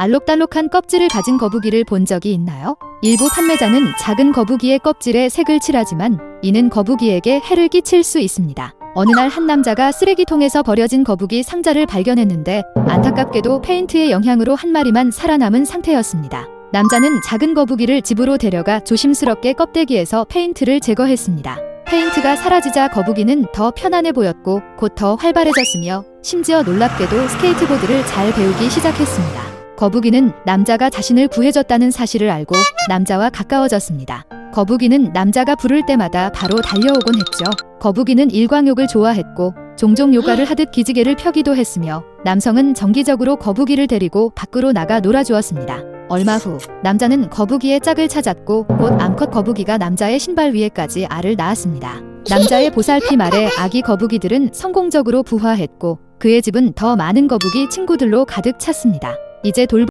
알록달록한 껍질을 가진 거북이를 본 적이 있나요? 일부 판매자는 작은 거북이의 껍질에 색을 칠하지만 이는 거북이에게 해를 끼칠 수 있습니다. 어느 날 한 남자가 쓰레기통에서 버려진 거북이 상자를 발견했는데 안타깝게도 페인트의 영향으로 한 마리만 살아남은 상태였습니다. 남자는 작은 거북이를 집으로 데려가 조심스럽게 껍데기에서 페인트를 제거했습니다. 페인트가 사라지자 거북이는 더 편안해 보였고 곧 더 활발해졌으며 심지어 놀랍게도 스케이트보드를 잘 배우기 시작했습니다. 거북이는 남자가 자신을 구해줬다는 사실을 알고 남자와 가까워졌습니다. 거북이는 남자가 부를 때마다 바로 달려오곤 했죠. 거북이는 일광욕을 좋아했고 종종 요가를 하듯 기지개를 펴기도 했으며 남성은 정기적으로 거북이를 데리고 밖으로 나가 놀아주었습니다. 얼마 후 남자는 거북이의 짝을 찾았고 곧 암컷 거북이가 남자의 신발 위에까지 알을 낳았습니다. 남자의 보살핌 아래 아기 거북이들은 성공적으로 부화했고 그의 집은 더 많은 거북이 친구들로 가득 찼습니다. 이제 돌